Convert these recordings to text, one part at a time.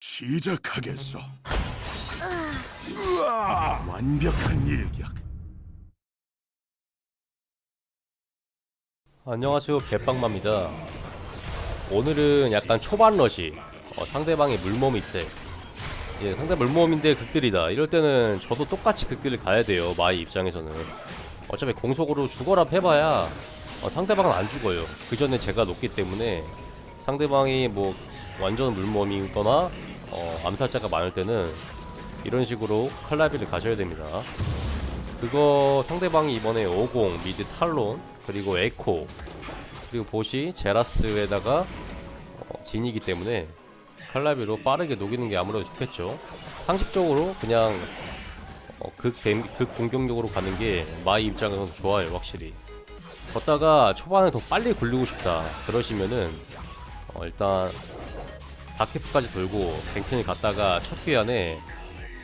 시작하겠어. 으아, 완벽한 일격. 안녕하세요 배빵마입니다. 오늘은 약간 초반 러시 어, 상대방이 물몸이 있대 이제 상대 물몸인데 극딜이다. 이럴 때는 저도 똑같이 극딜을 가야 돼요 마이 입장에서는. 어차피 공속으로 죽어라 해봐야 어, 상대방은 안 죽어요. 그 전에 제가 높기 때문에 상대방이 뭐 완전 물몸이거나 어, 암살자가 많을 때는 이런 식으로 칼라비를 가셔야 됩니다. 그거 상대방이 이번에 50 미드 탈론 그리고 에코 그리고 보시 제라스에다가 어, 진이기 때문에 칼라비로 빠르게 녹이는 게 아무래도 좋겠죠. 상식적으로 그냥 어, 극, 댐- 극 공격력으로 가는 게 마이 입장에서는 좋아요 확실히. 걷다가 초반에 더 빨리 굴리고 싶다 그러시면은 어, 일단 다케프까지 돌고 뱅ken을 갔다가 첫 기안에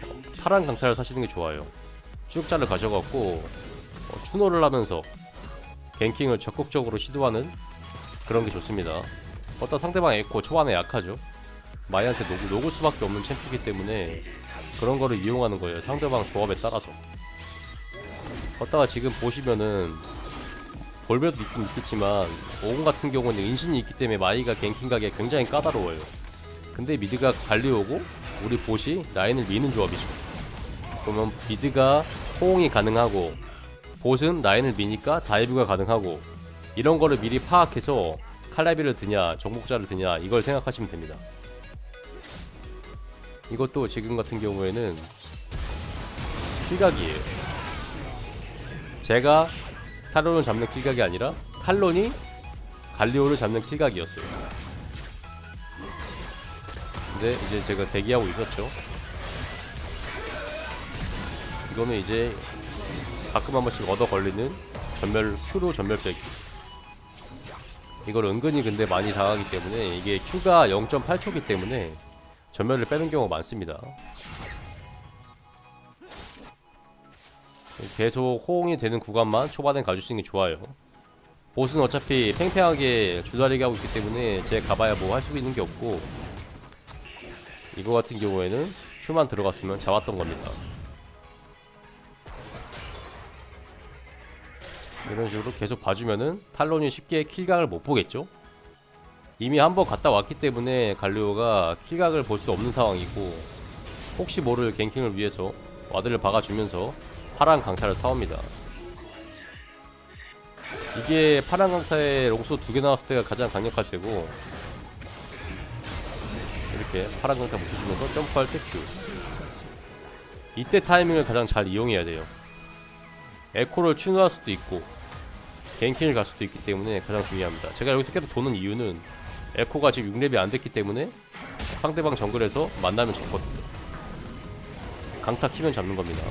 어, 파란 강타를 사시는 게 좋아요 추적자를 가져갔고 어, 추노를 하면서 갱킹을 적극적으로 시도하는 그런 게 좋습니다. 어떤 상대방 에코 초반에 약하죠. 마이한테 녹, 녹을 수밖에 없는 챔프이기 때문에 그런 거를 이용하는 거예요. 상대방 조합에 따라서. 걷다가 지금 보시면은 볼베도 있긴 있겠지만 오공 같은 경우는 인신이 있기 때문에 마이가 갱킹 가기에 굉장히 까다로워요. 근데 미드가 갈리오고 우리 보시 라인을 미는 조합이죠. 그러면 미드가 호응이 가능하고 보스는 라인을 미니까 다이브가 가능하고 이런 거를 미리 파악해서 칼라비를 드냐 정복자를 드냐 이걸 생각하시면 됩니다. 이것도 지금 같은 경우에는 킬각이에요. 제가 탈론을 잡는 킬각이 아니라 탈론이 갈리오를 잡는 킬각이었어요. 근데 이제 제가 대기하고 있었죠. 이거는 이제 가끔 한 번씩 얻어 걸리는 전멸 Q로 전멸 빼기 이걸 은근히 근데 많이 당하기 때문에 이게 Q가 0.8초기 때문에 전멸을 빼는 경우가 많습니다. 계속 호응이 되는 구간만 초반에 가주시는 게 좋아요. 보스는 어차피 팽팽하게 줄다리기 하고 있기 때문에 제 가봐야 뭐 할 수 있는 게 없고 이거 같은 경우에는 Q만 들어갔으면 잡았던 겁니다 이런 식으로 계속 봐주면은 탈론이 쉽게 킬각을 못 보겠죠? 이미 한 번 갔다 왔기 때문에 갈리오가 킬각을 볼 수 없는 상황이고 혹시 모를 갱킹을 위해서 와드를 박아주면서 파란 강타를 사옵니다. 이게 파란 강타에 롱소 두 개 나왔을 때가 가장 강력할 때고 이렇게 파란 강타 묻혀주면서 점프할 때 Q 이때 타이밍을 가장 잘 이용해야 돼요. 에코를 추노할 수도 있고 갱킹을 갈 수도 있기 때문에 가장 중요합니다. 제가 여기서 계속 도는 이유는 에코가 지금 6렙이 안 됐기 때문에 상대방 정글에서 만나면 잡거든요. 강타 키면 잡는 겁니다.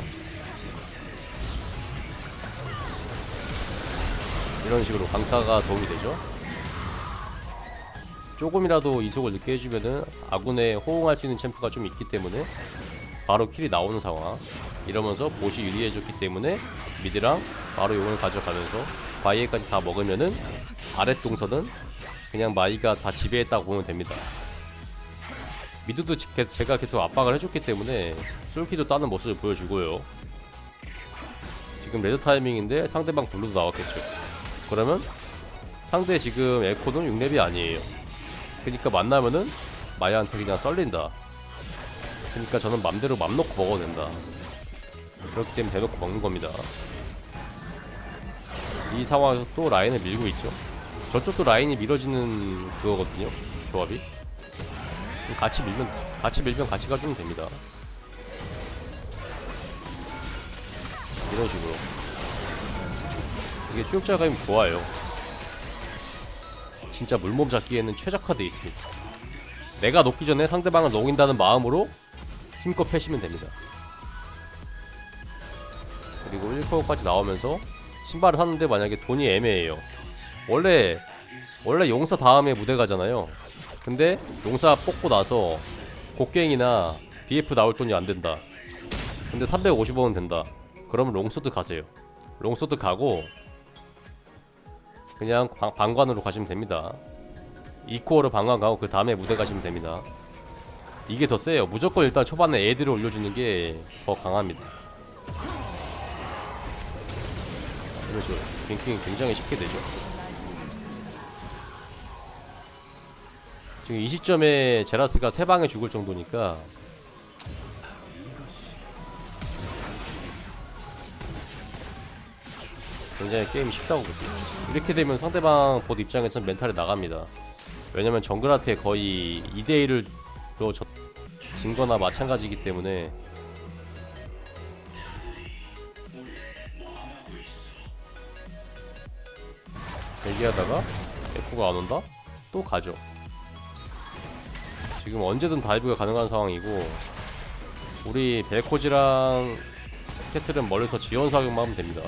이런 식으로 강타가 도움이 되죠. 조금이라도 이속을 늦게 해주면은 아군에 호응할 수 있는 챔프가 좀 있기 때문에 바로 킬이 나오는 상황. 이러면서 보시 유리해졌기 때문에 미드랑 바로 용을 가져가면서 바이에까지 다 먹으면은 아랫 동선은 그냥 마이가 다 지배했다고 보면 됩니다. 미드도 제가 계속 압박을 해줬기 때문에 솔키도 따는 모습을 보여주고요. 지금 레드 타이밍인데 상대방 블루도 나왔겠죠. 그러면 상대 지금 에코는 6렙이 아니에요 그러니까 만나면은 마이한테 그냥 썰린다 그러니까 저는 맘대로 맘 놓고 먹어도 된다. 그렇기 때문에 대놓고 먹는 겁니다. 이 상황에서 또 라인을 밀고 있죠. 저쪽도 라인이 밀어지는 그거거든요. 조합이. 같이 밀면 같이 밀면 같이 가주면 됩니다. 이런 식으로. 이게 추격자 가면 좋아요. 진짜 물몸 잡기에는 최적화되어 있습니다. 내가 녹기 전에 상대방을 녹인다는 마음으로 힘껏 패시면 됩니다. 그리고 1코어까지 나오면서 신발을 샀는데 만약에 돈이 애매해요. 원래 원래 용사 다음에 무대 가잖아요. 근데 용사 뽑고 나서 곡괭이나 BF 나올 돈이 안 된다. 근데 350원은 된다. 그러면 롱소드 가세요. 롱소드 가고 그냥 방, 방관으로 가시면 됩니다. 2코어로 방관 가고 그 다음에 무대 가시면 됩니다. 이게 더 세요. 무조건 일단 초반에 애들을 올려주는 게 더 강합니다. 그렇죠. 뱅킹이 굉장히 쉽게 되죠. 지금 이 시점에 제라스가 세 방에 죽을 정도니까 굉장히 게임이 쉽다고 보죠. 이렇게 되면 상대방 봇 입장에서는 멘탈이 나갑니다. 왜냐면 정글한테 거의 2대1로 진거나 마찬가지이기 때문에 대기하다가 에코가 안 온다? 또 가죠. 지금 언제든 다이브가 가능한 상황이고 우리 벨코지랑 캐틀은 멀리서 지원 사격만 하면 됩니다.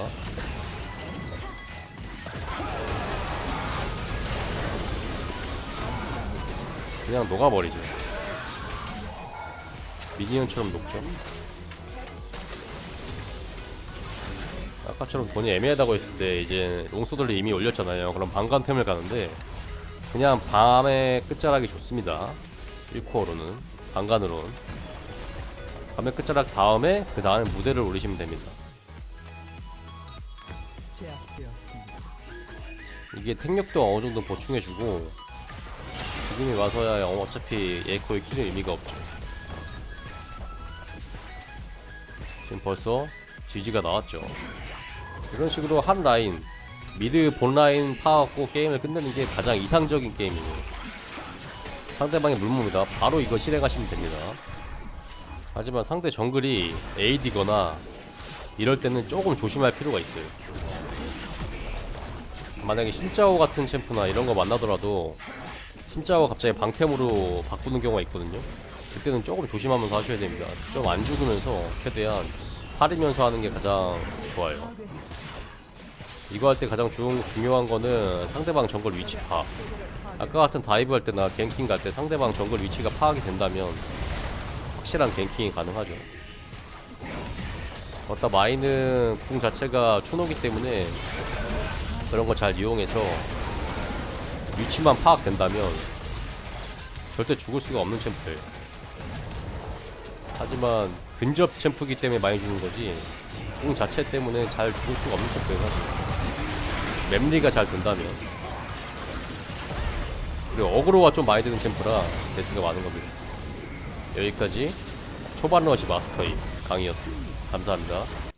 그냥 녹아버리죠. 미니언처럼 녹죠. 아까처럼 돈이 애매하다고 했을 때 이제 롱소드를 이미 올렸잖아요. 그럼 방관템을 가는데 그냥 밤의 끝자락이 좋습니다. 1코어로는 방관으로는 밤의 끝자락 다음에 그 다음에 무대를 올리시면 됩니다. 이게 택력도 어느 정도 보충해주고 지금이 와서야 어차피 에코의 킬의 의미가 없죠. 지금 벌써 GG가 나왔죠. 이런 식으로 한 라인 미드 본 라인 파악고 게임을 끝내는 게 가장 이상적인 게임이에요. 상대방의 물몸이다. 바로 이거 실행하시면 됩니다. 하지만 상대 정글이 AD거나 이럴 때는 조금 조심할 필요가 있어요. 만약에 신짜오 같은 챔프나 이런 거 만나더라도 신짜오 갑자기 방템으로 바꾸는 경우가 있거든요. 그때는 조금 조심하면서 하셔야 됩니다. 좀 안 죽으면서 최대한 살이면서 하는 게 가장 좋아요. 이거 할 때 가장 중, 중요한 거는 상대방 정글 위치 파악. 아까 같은 다이브 할 때나 갱킹 갈 때 상대방 정글 위치가 파악이 된다면 확실한 갱킹이 가능하죠. 어따 마이는 궁 자체가 추노기 때문에 그런 거 잘 이용해서 위치만 파악된다면 절대 죽을 수가 없는 챔프예요. 하지만 근접 챔프기 때문에 많이 죽는 거지 궁 자체 때문에 잘 죽을 수가 없는 챔프예요 사실. 맵리가 잘 된다면 그리고 어그로가 좀 많이 드는 챔프라 데스가 많은 겁니다. 여기까지 초반 러시 마스터이 강의였습니다. 감사합니다.